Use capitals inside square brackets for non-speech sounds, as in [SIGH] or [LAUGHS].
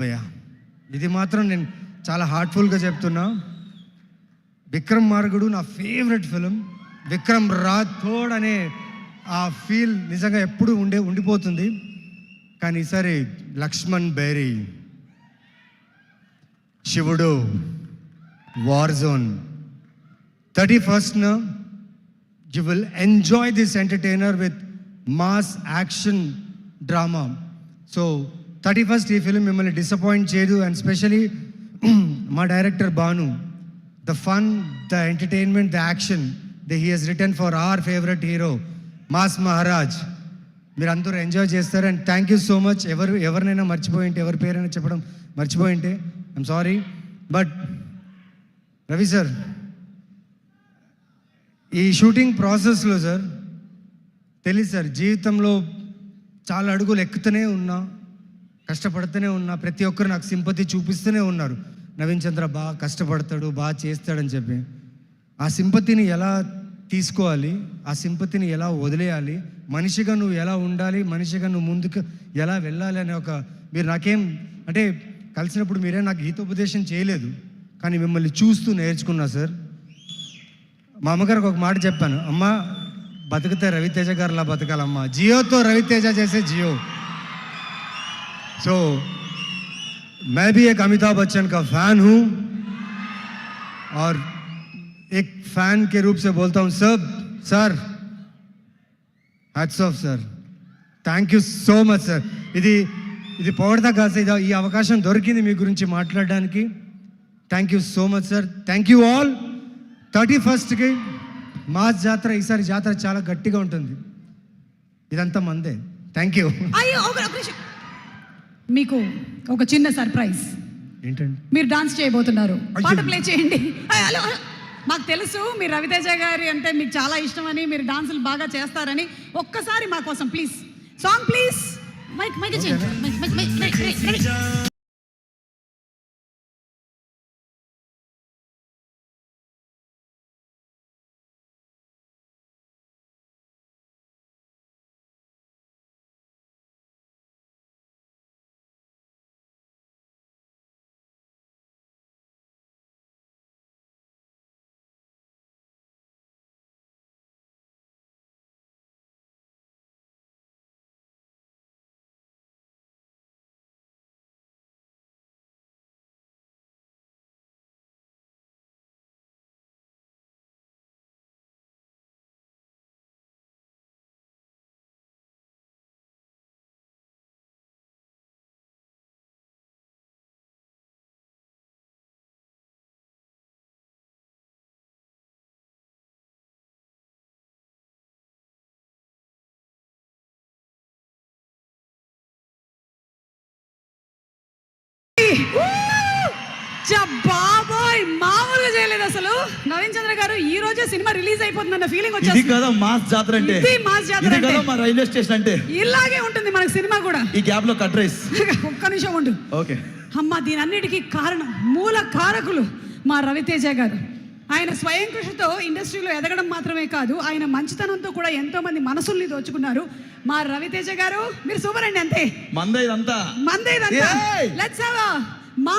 భయ్యా ఇది మాత్రం నేను చాలా హార్ట్ఫుల్గా చెప్తున్నా. విక్రమ్ మార్గుడు నా ఫేవరెట్ ఫిలిం విక్రమ్ రాథోడ్ అనే ఆ ఫీల్ నిజంగా ఎప్పుడు ఉండే ఉండిపోతుంది. కానీ ఈసారి లక్ష్మణ్ బేరీ శివుడు war zone thirty ఫస్ట్న you will enjoy this entertainer with mass action drama so thirty first ఈ ఫిలిం మిమ్మల్ని డిసప్పాయింట్ చేయదు అండ్ స్పెషలీ [CLEARS THROAT] మా director Bhanu the fun the entertainment the action the he he's return for our favourite hero mass Maharaj మీరు అందరూ enjoy చేస్తారు and thank you so much ఎవరు ఎవరినైనా మర్చిపోయింటే ఎవరి పేరైనా చెప్పడం మర్చిపోయింటే I'm sorry but Ravi sir ఈ షూటింగ్ ప్రాసెస్లో సార్ తెలియదు సార్ జీవితంలో చాలా అడుగులు ఎక్కుతూనే ఉన్నా. కష్టపడుతూనే ఉన్నా ప్రతి ఒక్కరు నాకు సింపతి చూపిస్తూనే ఉన్నారు. నవీన్ చంద్ర బాగా కష్టపడతాడు బాగా చేస్తాడని చెప్పి. ఆ సింపతిని ఎలా తీసుకోవాలి? ఆ సింపతిని ఎలా వదిలేయాలి? మనిషిగా నువ్వు ఎలా ఉండాలి? మనిషిగా నువ్వు ముందుకు ఎలా వెళ్ళాలి అనే ఒక మీరు నాకేం అంటే కలిసినప్పుడు మీరే నాకు గీతోపదేశం చేయలేదు. కానీ మిమ్మల్ని చూస్తూ నేర్చుకున్నా సార్. మా అమ్మగారికి ఒక మాట చెప్పాను. అమ్మ బతికితే రవితేజ గారిలా బతకాలమ్మా. జియోతో రవితేజ చేసే జియో. సో मैं भी एक अमिताभ बच्चन का फैन हूँ और एक फैन के रूप से बोलता हूँ सब sir hats off sir thank you so much sir ఇది ఇది పొగడతా కాదు ఇది ఈ అవకాశం దొరికింది మీ గురించి మాట్లాడడానికి thank you so much sir thank you all thirty ఫస్ట్కి మాస్ జాతర ఈసారి జాతర చాలా గట్టిగా ఉంటుంది ఇదంతా మందే థ్యాంక్ యూ మీకు ఒక చిన్న సర్ప్రైజ్. ఏంటండి? మీరు డాన్స్ చేయబోతున్నారు. పాట ప్లే చేయండి. హలో. మాకు తెలుసు మీరు రవితేజ గారి అంటే మీకు చాలా ఇష్టమని మీరు డాన్సులు బాగా చేస్తారని ఒక్కసారి మా కోసం please. Song please. Mike mike చేయండి చ బాబోయ్ మామూలుగా చేయలేదు అసలు. నవీన్ చంద్ర గారు ఈ రోజే సినిమా రిలీజ్ అయిపోతుందన్న ఫీలింగ్ ఇది వచ్చేస్తుంది. కదా మాస్ జాతర అంటే. ఇది మాస్ జాతర ఇది అంటే. కదా మా రైల్వే స్టేషన్ అంటే. ఇలాగే ఉంటుంది మనకి సినిమా కూడా. ఈ గ్యాప్లో కట్ రైస్. [LAUGHS] ఒక్క నిమిషం ఉండు. ఓకే. అమ్మ దీని అన్నిటికీ కారణం మూల కారకులు మా రవితేజ గారు. ఆయన స్వయం కృషితో ఇండస్ట్రీలో ఎదగడం మాత్రమే కాదు ఆయన మంచితనంతో కూడా ఎంతో మంది మనసుల్ని దోచుకున్నారు. మా రవితేజ గారు మీరు సూపర్ అండి అంతే. మంద ఇదంతా మందే ఏయ్! లెట్స్ హావ్ మా